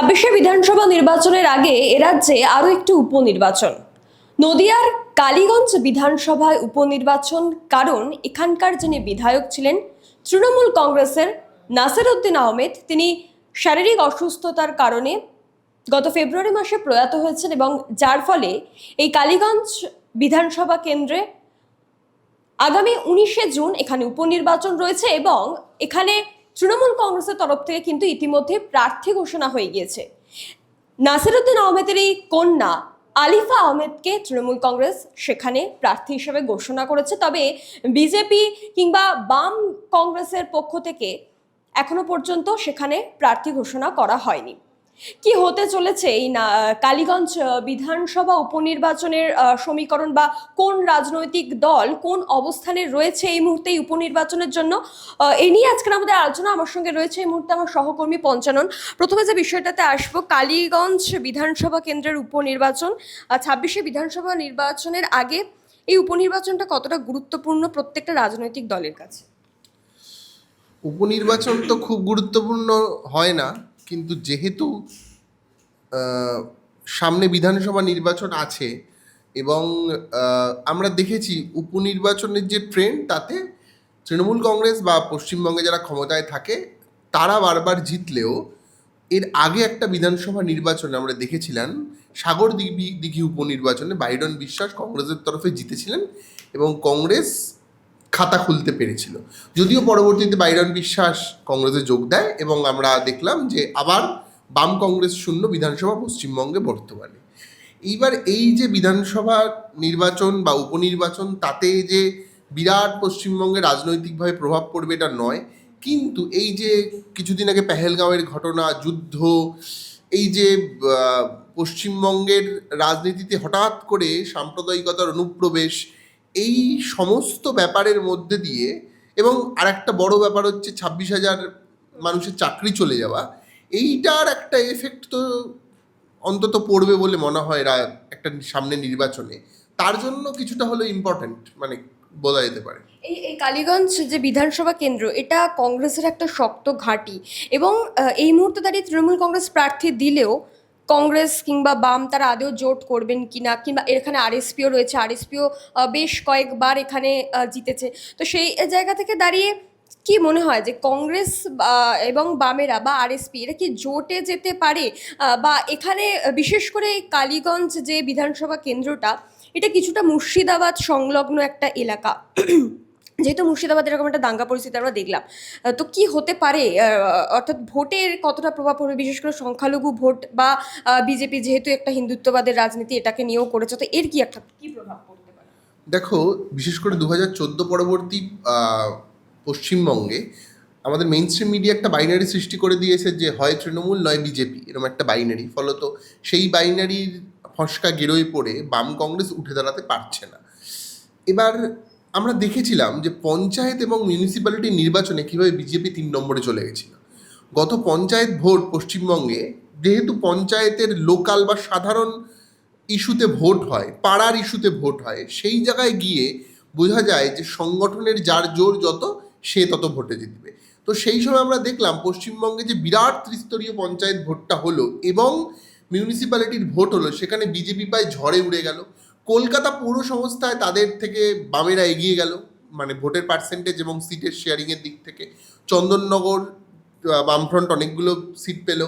ছাব্বিশে বিধানসভা নির্বাচনের আগে এ রাজ্যে আরও একটি উপনির্বাচন। নদিয়ার কালীগঞ্জ বিধানসভায় উপনির্বাচন কারণ এখানকার যিনি বিধায়ক ছিলেন তৃণমূল কংগ্রেসের নাসির উদ্দিন আহমেদ, তিনি শারীরিক অসুস্থতার কারণে গত ফেব্রুয়ারি মাসে প্রয়াত হয়েছেন এবং যার ফলে এই কালীগঞ্জ বিধানসভা কেন্দ্রে আগামী উনিশে জুন এখানে উপনির্বাচন রয়েছে এবং এখানে তৃণমূল কংগ্রেসের তরফ থেকে কিন্তু ইতিমধ্যে প্রার্থী ঘোষণা হয়ে গিয়েছে। নাসিরুদ্দিন আহমেদের এই কন্যা আলিফা আহমেদকে তৃণমূল কংগ্রেস সেখানে প্রার্থী হিসেবে ঘোষণা করেছে। তবে বিজেপি কিংবা বাম কংগ্রেসের পক্ষ থেকে এখনও পর্যন্ত সেখানে প্রার্থী ঘোষণা করা হয়নি। কি হতে চলেছে? এই না কালীগঞ্জ বিধানসভা উপনির্বাচনের সমীকরণ বা কোন রাজনৈতিক দল কোন অবস্থানে রয়েছে এই মুহূর্তে এই উপনির্বাচনের জন্য? এই নিয়ে আজকের আমাদের আলোচনা আমার সঙ্গে রয়েছে এই মুহূর্তে আমার সহকর্মী পঞ্চানন। প্রথমে যে বিষয়টাতে আসব, কালীগঞ্জ বিধানসভা কেন্দ্রের উপনির্বাচন ছাব্বিশে বিধানসভা নির্বাচনের আগে এই উপনির্বাচনটা কতটা গুরুত্বপূর্ণ প্রত্যেকটা রাজনৈতিক দলের কাছে? উপনির্বাচন তো খুব গুরুত্বপূর্ণ হয় না। কিন্তু যেহেতু সামনে বিধানসভা নির্বাচন আছে এবং আমরা দেখেছি উপনির্বাচনের যে ট্রেন্ড তাতে তৃণমূল কংগ্রেস বা পশ্চিমবঙ্গে যারা ক্ষমতায় থাকে, তারা বারবার জিতলেও এর আগে একটা বিধানসভা নির্বাচনে আমরা দেখেছিলাম সাগর দিঘি দিঘি উপনির্বাচনে বাইডন বিশ্বাস কংগ্রেসের তরফে জিতেছিলেন এবং কংগ্রেস খাতা খুলতে পেরেছিল। যদিও পরবর্তীতে বাইরন বিশ্বাস কংগ্রেসে যোগ দেয় এবং আমরা দেখলাম যে আবার বাম কংগ্রেস শূন্য, বিধানসভা পশ্চিমবঙ্গে বর্তমানে। এইবার এই যে বিধানসভা নির্বাচন বা উপনির্বাচন, তাতে যে বিরাট পশ্চিমবঙ্গে রাজনৈতিকভাবে প্রভাব পড়বে এটা নয়। কিন্তু এই যে কিছুদিন আগে পেহেলগাঁওয়ের ঘটনা, যুদ্ধ, এই যে পশ্চিমবঙ্গের রাজনীতিতে হঠাৎ করে সাম্প্রদায়িকতার অনুপ্রবেশ এই সমস্ত ব্যাপারের মধ্যে দিয়ে এবং আরেকটা বড় ব্যাপার হচ্ছে ছাব্বিশ হাজার মানুষের চাকরি চলে যাওয়া, এইটার একটা এফেক্ট তো অন্তত পড়বে বলে মনে হয় একটা সামনে নির্বাচনে। তার জন্য কিছুটা হলো ইম্পর্ট্যান্ট মানে বলা যেতে পারে। এই এই কালীগঞ্জ যে বিধানসভা কেন্দ্র, এটা কংগ্রেসের একটা শক্ত ঘাঁটি এবং এই মুহূর্তে দাঁড়িয়ে তৃণমূল কংগ্রেস প্রার্থী দিলেও কংগ্রেস কিংবা বাম তারা আদেও জোট করবেন কিনা কিংবা এখানে আরএসপিও রয়েছে, আরএসপিও বেশ কয়েকবার এখানে জিতেছে। তো সেই জায়গা থেকে দাঁড়িয়ে কি মনে হয় যে কংগ্রেস এবং বামেরা বা আরএসপি এরা কি জোটে যেতে পারে? বা এখানে বিশেষ করে কালীগঞ্জ যে বিধানসভা কেন্দ্রটা, এটা কিছুটা মুর্শিদাবাদ সংলগ্ন একটা এলাকা। যেহেতু মুর্শিদাবাদ এরকম একটা দাঙ্গা পরিস্থিতি আমরা দেখলাম তো কি হতে পারে? অর্থাৎ ভোটের কতটা প্রভাব পড়বে? বিশেষ করে সংখ্যালঘু ভোট বা বিজেপি যেহেতু একটা হিন্দুত্ববাদের রাজনীতি এটাকে নিয়েও করেছে, তো এর কি একটা কি প্রভাব পড়তে পারে? দেখো, বিশেষ করে দু হাজার চোদ্দ পরবর্তী পশ্চিমবঙ্গে আমাদের মেইন স্ট্রিম মিডিয়া একটা বাইনারি সৃষ্টি করে দিয়েছে যে হয় তৃণমূল, নয় বিজেপি, এরকম একটা বাইনারি ফলত সেই বাইনারির ফসকা গেরোয় পড়ে বাম কংগ্রেস উঠে দাঁড়াতে পারছে না। এবার আমরা দেখেছিলাম যে পঞ্চায়েত এবং মিউনিসিপ্যালিটি নির্বাচনে কীভাবে বিজেপি তিন নম্বরে চলে গেছিল। গত পঞ্চায়েত ভোট পশ্চিমবঙ্গে যেহেতু পঞ্চায়েতের লোকাল বা সাধারণ ইস্যুতে ভোট হয়, পাড়ার ইস্যুতে ভোট হয়, সেই জায়গায় গিয়ে বোঝা যায় যে সংগঠনের যার জোর যত, সে তত ভোটে জিতবে। তো সেই সময় আমরা দেখলাম পশ্চিমবঙ্গে যে বিরাট ত্রিস্তরীয় পঞ্চায়েত ভোটটা হলো এবং মিউনিসিপ্যালিটির ভোট হলো, সেখানে বিজেপি প্রায় ঝড়ে উড়ে গেল। কলকাতা পৌর সংস্থায় তাদের থেকে বামেরা এগিয়ে গেল মানে ভোটের পার্সেন্টেজ এবং সিটের শেয়ারিংয়ের দিক থেকে। চন্দননগর বামফ্রন্ট অনেকগুলো সিট পেল।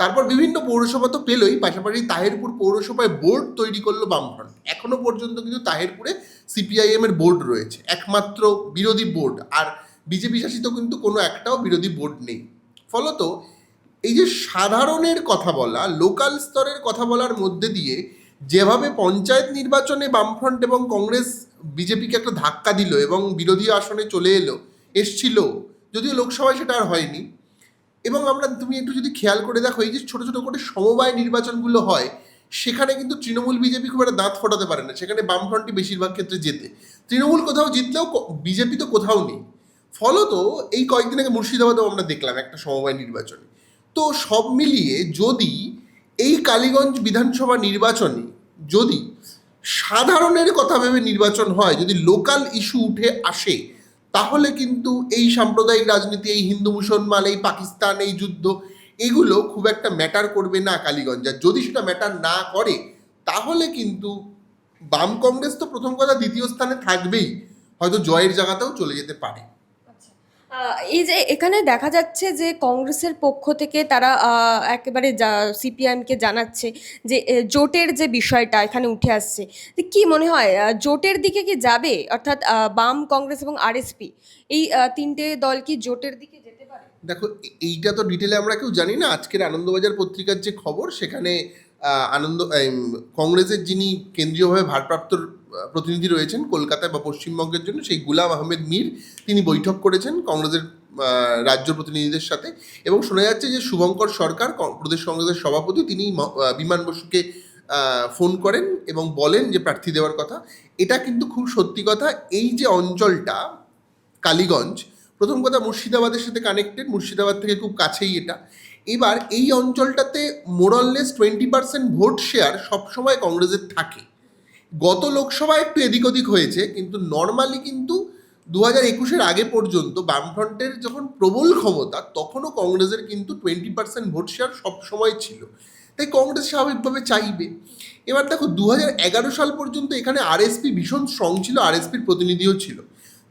তারপর বিভিন্ন পৌরসভা তো পেলই, পাশাপাশি তাহেরপুর পৌরসভায় বোর্ড তৈরি করল বামফ্রন্ট। এখনও পর্যন্ত কিন্তু তাহেরপুরে সিপিআইএম এর বোর্ড রয়েছে, একমাত্র বিরোধী বোর্ড। আর বিজেপি শাসিত কিন্তু কোনো একটাও বিরোধী বোর্ড নেই। ফলত এই যে সাধারণের কথা বলা লোকাল স্তরের কথা বলার মধ্যে দিয়ে যেভাবে পঞ্চায়েত নির্বাচনে বামফ্রন্ট এবং কংগ্রেস বিজেপিকে একটা ধাক্কা দিল এবং বিরোধী আসনে চলে এলো, এসছিল, যদিও লোকসভায় সেটা আর হয়নি। এবং আমরা, তুমি একটু যদি খেয়াল করে দেখো, এই যে ছোটো ছোটো করে সমবায় নির্বাচনগুলো হয়, সেখানে কিন্তু তৃণমূল বিজেপি খুব একটা দাঁত ফোটাতে পারে না। সেখানে বামফ্রন্টই বেশিরভাগ ক্ষেত্রে জেতে। তৃণমূল কোথাও জিতলেও বিজেপি তো কোথাও নেই। ফলত এই কয়েকদিন আগে মুর্শিদাবাদেও আমরা দেখলাম একটা সমবায় নির্বাচনে। তো সব মিলিয়ে যদি এই কালীগঞ্জ বিধানসভা নির্বাচনে যদি সাধারণের কথা ভেবে নির্বাচন হয়, যদি লোকাল ইস্যু উঠে আসে, তাহলে কিন্তু এই সাম্প্রদায়িক রাজনীতি, এই হিন্দু মুসলমান, এই পাকিস্তান, এই যুদ্ধ, এগুলো খুব একটা ম্যাটার করবে না কালীগঞ্জ। আর যদি সেটা ম্যাটার না করে, তাহলে কিন্তু বাম কংগ্রেস তো প্রথম কথা দ্বিতীয় স্থানে থাকবেই। হয়তো জয়ের জায়গাতেও চলে যেতে পারে। এই যে এখানে দেখা যাচ্ছে যে কংগ্রেসের পক্ষ থেকে তারা একেবারে সিপিআইএমকে জানাচ্ছে যে জোটের যে বিষয়টা এখানে উঠে আসছে কি মনে হয় জোটের দিকে কি যাবে? অর্থাৎ বাম কংগ্রেস এবং আরএসপি, এই তিনটে দল কি জোটের দিকে যেতে পারে? দেখো, এইটা তো ডিটেলে আমরা কেউ জানি না। আজকের আনন্দবাজার পত্রিকার যে খবর, সেখানে আনন্দ কংগ্রেসের যিনি কেন্দ্রীয়ভাবে ভারপ্রাপ্ত প্রতিনিধি রয়েছেন কলকাতায় বা পশ্চিমবঙ্গের জন্য, সেই গুলাম আহমেদ মীর, তিনি বৈঠক করেছেন কংগ্রেসের রাজ্য প্রতিনিধিদের সাথে। এবং শোনা যাচ্ছে যে শুভঙ্কর সরকার প্রদেশ কংগ্রেসের সভাপতি, তিনি বিমান বসুকে ফোন করেন এবং বলেন যে প্রার্থী দেওয়ার কথা। এটা কিন্তু খুব সত্যি কথা, এই যে অঞ্চলটা, কালীগঞ্জ, প্রথম কথা মুর্শিদাবাদের সাথে কানেক্টেড মুর্শিদাবাদ থেকে খুব কাছেই এটা। এবার এই অঞ্চলটাতে more or less twenty percent vote share সবসময় কংগ্রেসের থাকে। গত লোকসভায় একটু এদিক ওদিক হয়েছে, কিন্তু নর্মালি কিন্তু দু হাজার একুশের আগে পর্যন্ত বামফ্রন্টের যখন প্রবল ক্ষমতা, তখনও কংগ্রেসের কিন্তু টোয়েন্টি পার্সেন্ট ভোট শেয়ার সবসময় ছিল। তাই কংগ্রেস স্বাভাবিকভাবে চাইবে। এবার দেখো দু হাজার এগারো সাল পর্যন্ত এখানে আরএসপি ভীষণ স্ট্রং ছিল আরএসপির প্রতিনিধিও ছিল।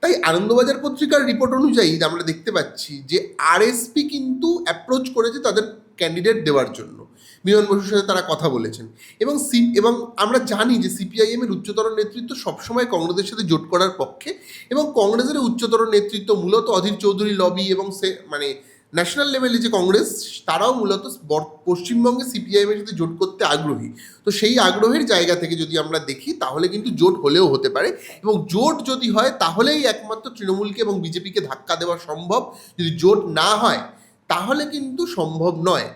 তাই আনন্দবাজার পত্রিকার রিপোর্ট অনুযায়ী আমরা দেখতে পাচ্ছি যে আরএসপি কিন্তু অ্যাপ্রোচ করেছে তাদের ক্যান্ডিডেট দেওয়ার জন্য। মিলন বসুর সাথে তারা কথা বলেছেন। এবং সি, এবং আমরা জানি যে সিপিআইএম এর উচ্চতর নেতৃত্ব সবসময় কংগ্রেসের সাথে জোট করার পক্ষে এবং কংগ্রেসের উচ্চতর নেতৃত্ব মূলত অধীর চৌধুরী লবি এবং সে মানে ন্যাশনাল লেভেলে যে কংগ্রেস, তারাও মূলত পশ্চিমবঙ্গে সিপিআইএম এর সাথে জোট করতে আগ্রহী। তো সেই আগ্রহের জায়গা থেকে যদি আমরা দেখি, তাহলে কিন্তু জোট হলেও হতে পারে। এবং জোট যদি হয়, তাহলেই একমাত্র তৃণমূলকে এবং বিজেপিকে ধাক্কা দেওয়া সম্ভব। যদি জোট না হয়, তাহলে কিন্তু সম্ভব নয়।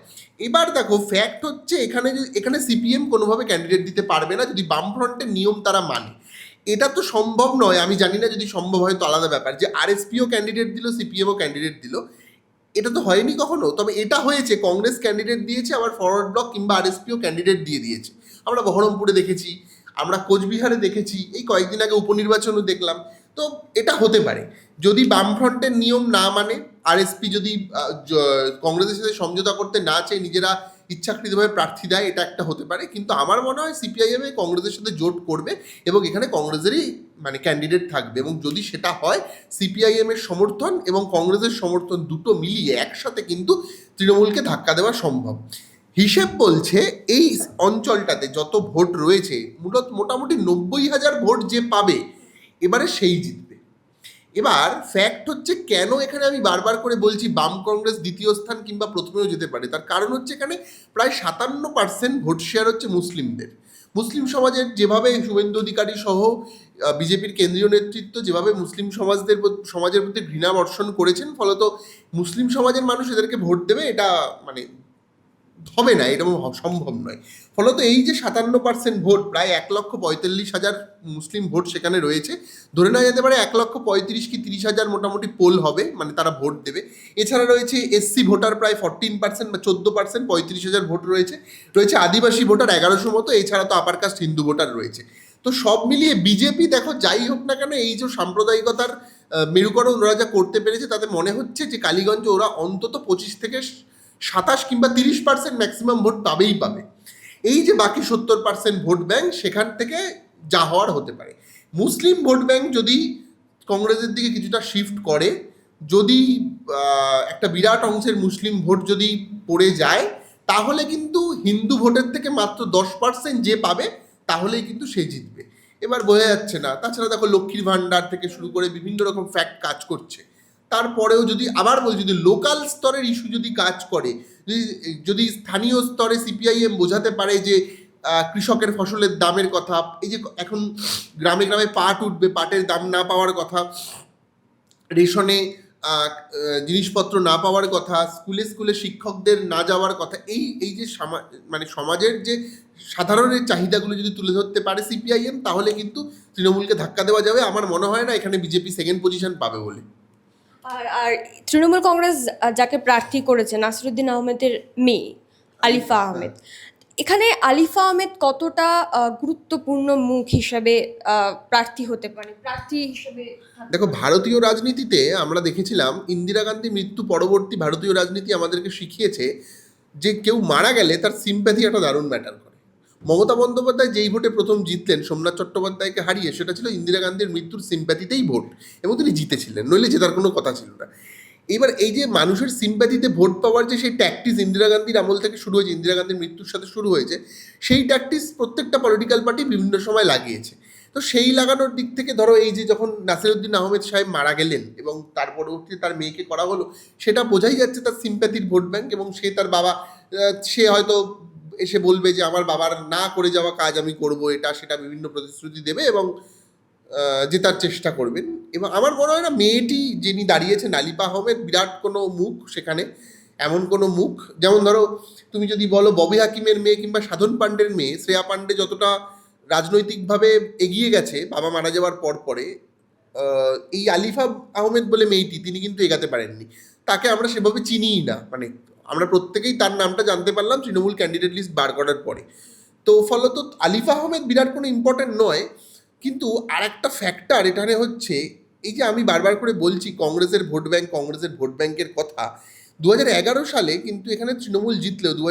এবার দেখো ফ্যাক্ট হচ্ছে এখানে এখানে সিপিএম কোনোভাবে ক্যান্ডিডেট দিতে পারবে না, যদি বামফ্রন্টের নিয়ম তারা মানে। এটা তো সম্ভব নয়, আমি জানি না যদি সম্ভব হয়, তো আলাদা ব্যাপার। যে আরএসপিও ক্যান্ডিডেট দিল সিপিএমও ক্যান্ডিডেট দিল এটা তো হয়নি কখনো। তবে এটা হয়েছে, কংগ্রেস ক্যান্ডিডেট দিয়েছে, আবার ফরওয়ার্ড ব্লক কিংবা আরএসপিও ক্যান্ডিডেট দিয়ে দিয়েছে। আমরা বহরমপুরে দেখেছি, আমরা কোচবিহারে দেখেছি, এই কয়েকদিন আগে উপনির্বাচনও দেখলাম। তো এটা হতে পারে। যদি বামফ্রন্টের নিয়ম না মানে আরএসপি যদি কংগ্রেসের সাথে সমঝোতা করতে না চায়, নিজেরা ইচ্ছাকৃতভাবে প্রার্থী দেয়, এটা একটা হতে পারে। কিন্তু আমার মনে হয় সিপিআইএম কংগ্রেসের সাথে জোট করবে এবং এখানে কংগ্রেসেরই মানে ক্যান্ডিডেট থাকবে এবং যদি সেটা হয়, সিপিআইএম এর সমর্থন এবং কংগ্রেসের সমর্থন দুটো মিলিয়ে একসাথে কিন্তু তৃণমূলকে ধাক্কা দেওয়া সম্ভব। হিসেব বলছে এই অঞ্চলটাতে যত ভোট রয়েছে, মূলত মোটামুটি নব্বই হাজার ভোট যে পাবে, এবারে সেই জিতবে এবার ফ্যাক্ট হচ্ছে কেন এখানে আমি বারবার করে বলছি বাম কংগ্রেস দ্বিতীয় স্থান কিংবা প্রথমেও যেতে পারে? তার কারণ হচ্ছে এখানে প্রায় সাতান্ন পার্সেন্ট ভোট শেয়ার হচ্ছে মুসলিমদের। মুসলিম সমাজের যেভাবে শুভেন্দু অধিকারী সহ বিজেপির কেন্দ্রীয় নেতৃত্ব যেভাবে মুসলিম সমাজদের সমাজের প্রতি ঘৃণা বর্ষণ করেছেন, ফলত মুসলিম সমাজের মানুষ এদেরকে ভোট দেবে, এটা মানে হবে না এরকম সম্ভব নয়। ফলত এই যে সাতান্ন পার্সেন্ট ভোট, প্রায় এক লক্ষ পঁয়তাল্লিশ হাজার মুসলিম ভোট সেখানে রয়েছে। ধরে নেওয়া যেতে পারে এক লক্ষ পঁয়ত্রিশ কি তিরিশ হাজার মোটামুটি পোল হবে মানে তারা ভোট দেবে। এছাড়া রয়েছে এসসি ভোটার প্রায় ফরটিন পার্সেন্ট বা চোদ্দ পার্সেন্ট পঁয়ত্রিশ হাজার ভোট রয়েছে। রয়েছে আদিবাসী ভোটার এগারোশো মতো, এছাড়া তো আপার কাস্ট হিন্দু ভোটার রয়েছে। তো সব মিলিয়ে বিজেপি দেখো যাই হোক না কেন, এই যে সাম্প্রদায়িকতার মেরুকরণ ওরা যা করতে পেরেছে, তাতে মনে হচ্ছে যে কালীগঞ্জ ওরা অন্তত পঁচিশ থেকে সাতাশ কিংবা তিরিশ পার্সেন্ট ম্যাক্সিমাম ভোট পাবেই পাবে। এই যে বাকি সত্তর পার্সেন্ট ভোট ব্যাংক, সেখান থেকে যা হওয়ার হতে পারে। মুসলিম ভোট ব্যাংক যদি কংগ্রেসের দিকে কিছুটা শিফট করে, যদি একটা বিরাট অংশের মুসলিম ভোট যদি পড়ে যায়, তাহলে কিন্তু হিন্দু ভোটের থেকে মাত্র দশ পার্সেন্ট যে পাবে, তাহলেই কিন্তু সে জিতবে। এবার বোঝা যাচ্ছে না। তাছাড়া দেখো লক্ষ্মীর ভাণ্ডার থেকে শুরু করে বিভিন্ন রকম ফ্যাক্ট কাজ করছে। তারপরেও যদি আবার বলছি যদি লোকাল স্তরের ইস্যু যদি কাজ করে, যদি যদি স্থানীয় স্তরে সিপিআইএম বোঝাতে পারে যে কৃষকের ফসলের দামের কথা, এই যে এখন গ্রামে গ্রামে পাট উঠবে, পাটের দাম না পাওয়ার কথা, রেশনে জিনিসপত্র না পাওয়ার কথা, স্কুলে স্কুলে শিক্ষকদের না যাওয়ার কথা, এই এই যে মানে সমাজের যে সাধারণের চাহিদাগুলো যদি তুলে ধরতে পারে সিপিআইএম তাহলে কিন্তু তৃণমূলকে ধাক্কা দেওয়া যাবে। আমার মনে হয় না এখানে বিজেপি সেকেন্ড পজিশন পাবে বলে। আর আর তৃণমূল কংগ্রেস যাকে প্রার্থী করেছে নাসিরুদ্দিন আহমেদের মেয়ে আলিফা আহমেদ। এখানে আলিফা আহমেদ কতটা গুরুত্বপূর্ণ মুখ হিসাবে প্রার্থী হতে পারে? প্রার্থী হিসেবে দেখো ভারতীয় রাজনীতিতে আমরা দেখেছিলাম ইন্দিরা গান্ধী মৃত্যু পরবর্তী ভারতীয় রাজনীতি আমাদেরকে শিখিয়েছে যে কেউ মারা গেলে তার সিম্প্যাথি একটা দারুণ ম্যাটার করে। মমতা বন্দ্যোপাধ্যায় যেই ভোটে প্রথম জিতলেন, সোমনাথ চট্টোপাধ্যায়কে হারিয়ে সেটা ছিল ইন্দিরা গান্ধীর মৃত্যুর সিম্প্যাথিতেই ভোট এবং তিনি জিতেছিলেন, নইলে জেতার কোনো কথা ছিল না। এবার এই যে মানুষের সিম্প্যাথিতে ভোট পাওয়ার যে সেই ট্যাকটিস ইন্দিরা গান্ধীর আমল থেকে শুরু হয়েছে, ইন্দিরা গান্ধীর মৃত্যুর সাথে শুরু হয়েছে, সেই ট্যাকটিস প্রত্যেকটা পলিটিক্যাল পার্টি বিভিন্ন সময় লাগিয়েছে। তো সেই লাগানোর দিক থেকে ধরো এই যে যখন নাসিরুদ্দিন আহমেদ সাহেব মারা গেলেন এবং তার পরবর্তীতে তার মেয়েকে করা হলো, সেটা বোঝাই যাচ্ছে তার সিম্প্যাথির ভোট ব্যাংক এবং সে তার বাবা সে হয়তো এসে বলবে যে আমার বাবার না করে যাওয়া কাজ আমি করব, এটা সেটা বিভিন্ন প্রতিশ্রুতি দেবে এবং জেতার চেষ্টা করবেন। এবং আমার মনে হয় না মেয়েটি যিনি দাঁড়িয়েছেন আলিপা আহমেদ, বিরাট কোনো মুখ সেখানে, এমন কোনো মুখ। যেমন ধরো, তুমি যদি বলো ববি হাকিমের মেয়ে কিংবা সাধন পাণ্ডের মেয়ে, শ্রেয়া পাণ্ডে যতটা রাজনৈতিকভাবে এগিয়ে গেছে, বাবা মারা যাওয়ার পর পরে এই আলিফা আহমেদ বলে মেয়েটি, তিনি কিন্তু এগাতে পারেননি। তাকে আমরা সেভাবে চিনিই না। মানে আমরা প্রত্যেকেই তার নামটা জানতে পারলাম তৃণমূল ক্যান্ডিডেট লিস্ট বার করার পরে। তো ফলত আলিফা আহমেদ বিরাট কোনো ইম্পর্টেন্ট নয়, কিন্তু আর একটা ফ্যাক্টর এখানে হচ্ছে, এই যে আমি বারবার করে বলছি কংগ্রেসের ভোট ব্যাংক, কংগ্রেসের ভোট ব্যাংকের কথা দু সালে কিন্তু এখানে তৃণমূল জিতলেও দু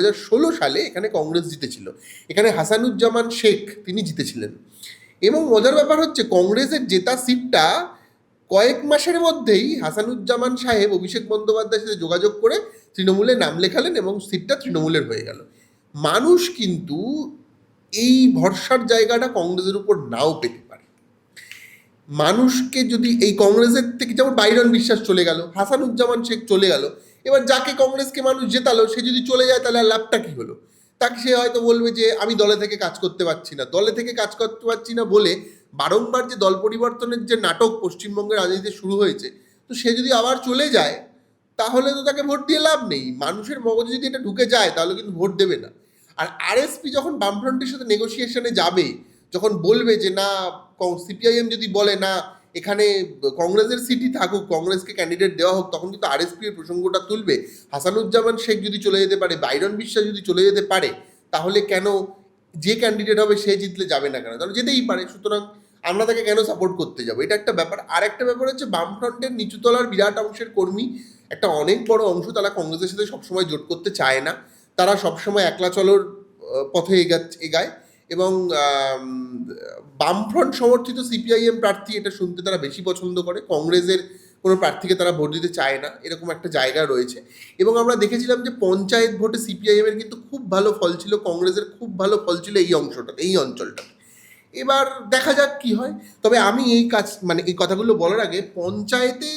সালে এখানে কংগ্রেস জিতেছিল। এখানে হাসানুজ্জামান শেখ তিনি জিতেছিলেন। এবং মজার ব্যাপার হচ্ছে কংগ্রেসের জেতা সিটটা কয়েক মাসের মধ্যেই হাসানুজ্জামান সাহেব, অভিষেক বন্দ্যোপাধ্যায়ের সাথে যোগাযোগ করে তৃণমূলে নাম লেখালেন এবং সিটটা তৃণমূলের হয়ে গেল। মানুষ কিন্তু এই ভরসার জায়গাটা কংগ্রেসের উপর নাও পেতে পারে। মানুষকে যদি এই কংগ্রেসের থেকে যেমন বাইরন বিশ্বাস চলে গেল, হাসানুজ্জামান শেখ চলে গেল, এবার যাকে কংগ্রেসকে মানুষ জেতালো, সে যদি চলে যায় তাহলে আর লাভটা কী হলো? তাকে সে হয়তো বলবে যে, আমি দলে থেকে কাজ করতে পারছি না। দলে থেকে কাজ করতে পারছি না বলে বারংবার যে দল পরিবর্তনের যে নাটক পশ্চিমবঙ্গের রাজনীতিতে শুরু হয়েছে, তো সে যদি আবার চলে যায় তাহলে তো তাকে ভোট দিয়ে লাভ নেই। মানুষের মগজে যদি এটা ঢুকে যায়, তাহলে কিন্তু ভোট দেবে না। আর আরএসপি যখন বামফ্রন্টের সাথে নেগোসিয়েশনে যাবে, যখন বলবে যে, না সিপিআইএম যদি বলে, না, এখানে কংগ্রেসের সিটই থাকুক, কংগ্রেসকে ক্যান্ডিডেট দেওয়া হোক, তখন কিন্তু আরএসপি এর প্রসঙ্গটা তুলবে। হাসানুজ্জামান শেখ যদি চলে যেতে পারে, বাইরন বিশ্বাস যদি চলে যেতে পারে, তাহলে কেন যে ক্যান্ডিডেট হবে সে জিতলে যাবে না কেন? তাহলে যেতেই পারে। সুতরাং আমরা তাকে কেন সাপোর্ট করতে যাব? এটা একটা ব্যাপার। আর একটা ব্যাপার হচ্ছে বামফ্রন্টের নিচুতলার বিরাট অংশের কর্মী একটা অনেক বড় অংশ তারা কংগ্রেসের সাথে সবসময় জোট করতে চায় না। তারা সবসময় একলা চলোর পথে এগাচ্ছে এগায় এবং বামফ্রন্ট সমর্থিত সিপিআইএম প্রার্থী এটা শুনতে তারা বেশি পছন্দ করে। কংগ্রেসের কোনো প্রার্থীকে তারা ভোট দিতে চায় না। এরকম একটা জায়গা রয়েছে। এবং আমরা দেখেছিলাম যে পঞ্চায়েত ভোটে সিপিআইএমের কিন্তু খুব ভালো ফল ছিল, কংগ্রেসের খুব ভালো ফল ছিল এই অংশটা, এই অঞ্চলটাতে। এবার দেখা যাক কি হয়। তবে আমি এই কাজ মানে এই কথাগুলো বলার আগে পঞ্চায়েতে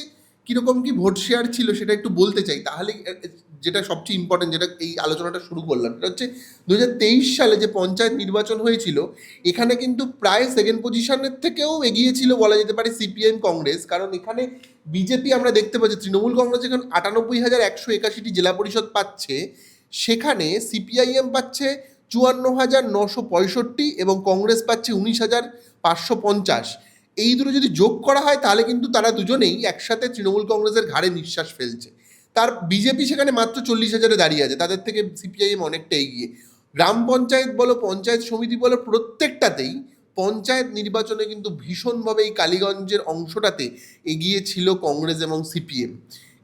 কীরকম কি ভোট শেয়ার ছিল সেটা একটু বলতে চাই। তাহলে যেটা সবচেয়ে ইম্পর্টেন্ট যেটা এই আলোচনাটা শুরু করলাম, সেটা হচ্ছে দু হাজার তেইশ সালে যে পঞ্চায়েত নির্বাচন হয়েছিল, এখানে কিন্তু প্রায় সেকেন্ড পজিশনের থেকেও এগিয়ে ছিল বলা যেতে পারে সিপিএম কংগ্রেস কারণ এখানে বিজেপি আমরা দেখতে পাচ্ছি, তৃণমূল কংগ্রেস এখন আটানব্বই হাজার একশো একাশিটি জেলা পরিষদ পাচ্ছে, সেখানে সিপিআইএম পাচ্ছে চুয়ান্ন হাজার নশো পঁয়ষট্টি এবং কংগ্রেস পাচ্ছে উনিশ হাজার পাঁচশো পঞ্চাশ। এই দুটো যদি যোগ করা হয়, তাহলে কিন্তু তারা দুজনেই একসাথে তৃণমূল কংগ্রেসের ঘাড়ে নিঃশ্বাস ফেলছে। তার বিজেপি সেখানে মাত্র চল্লিশ হাজারে দাঁড়িয়ে আছে, তাদের থেকে সিপিআইএম অনেকটা এগিয়ে। গ্রাম পঞ্চায়েত বলো, পঞ্চায়েত সমিতি বলো, প্রত্যেকটাতেই পঞ্চায়েত নির্বাচনে কিন্তু ভীষণভাবে এই কালীগঞ্জের অংশটাতে এগিয়ে ছিল কংগ্রেস এবং সিপিএম।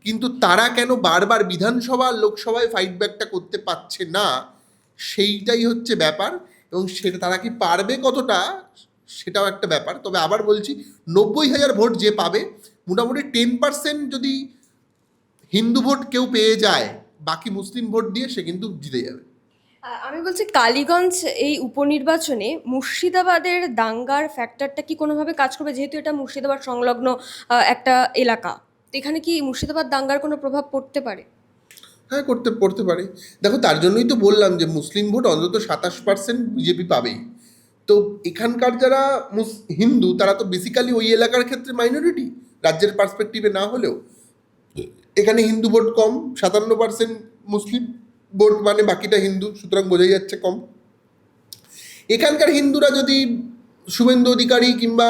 কিন্তু তারা কেন বারবার বিধানসভা লোকসভায় ফাইট ব্যাকটা করতে পারছে না সেইটাই হচ্ছে ব্যাপার এবং সেটা তারা কি পারবে কতটা, সেটাও একটা ব্যাপার। তবে আবার বলছি, নব্বই হাজার ভোট যে পাবে, মোটামুটি টেন পার্সেন্ট যদি হিন্দু ভোট কেউ পেয়ে যায়, বাকি মুসলিম ভোট দিয়ে সে কিন্তু জিতে যাবে। আমি বলছি কালীগঞ্জ এই উপনির্বাচনে মুর্শিদাবাদের দাঙ্গার ফ্যাক্টরটা কি কোনোভাবে কাজ করবে? যেহেতু এটা মুর্শিদাবাদ সংলগ্ন একটা এলাকা। এখানে কি মুর্শিদাবাদ দাঙ্গার কোনো প্রভাব পড়তে পারে? হ্যাঁ করতে পড়তে পারে। দেখো, তার জন্যই তো বললাম যে মুসলিম ভোট অন্তত সাতাশ পার্সেন্ট বিজেপি পাবেই। তো এখানকার যারা হিন্দু, তারা তো বেসিক্যালি ওই এলাকার ক্ষেত্রে মাইনরিটি রাজ্যের পার্সপেক্টিভে না হলেও। এখানে হিন্দু ভোট কম, সাতান্ন পার্সেন্ট মুসলিম ভোট মানে বাকিটা হিন্দু, সুতরাং বোঝাই যাচ্ছে কম। এখানকার হিন্দুরা যদি শুভেন্দু অধিকারী কিংবা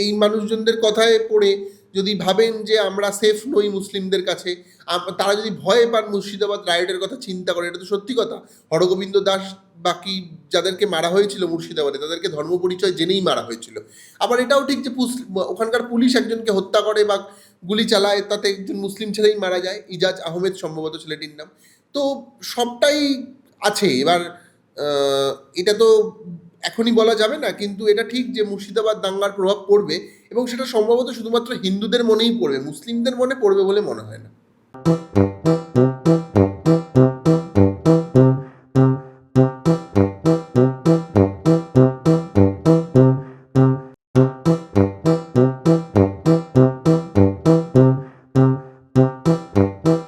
এই মানুষজনদের কথায় পড়ে, যদি ভাবেন যে আমরা সেফ নই মুসলিমদের কাছে তারা যদি ভয়ে পান মুর্শিদাবাদ রাইডের কথা চিন্তা করে, এটা তো সত্যি কথা। হরগোবিন্দ দাস বাকি যাদেরকে মারা হয়েছিল মুর্শিদাবাদে, তাদেরকে ধর্ম পরিচয় জেনেই মারা হয়েছিল। আবার এটাও ঠিক যে ওখানকার পুলিশ একজনকে হত্যা করে বা গুলি চালায়, তাতে একজন মুসলিম ছেলেই মারা যায়, ইজাজ আহমেদ সম্ভবত ছেলেটির নাম। তো সবটাই আছে। এবার এটা তো এখনই বলা যাবে না, কিন্তু এটা ঠিক যে মুর্শিদাবাদ দাঙ্গার প্রভাব পড়বে এবং সেটা সম্ভবত শুধুমাত্র হিন্দুদের মনেই পড়বে, মুসলিমদের মনে পড়বে বলে মনে হয় না। Mm-hmm.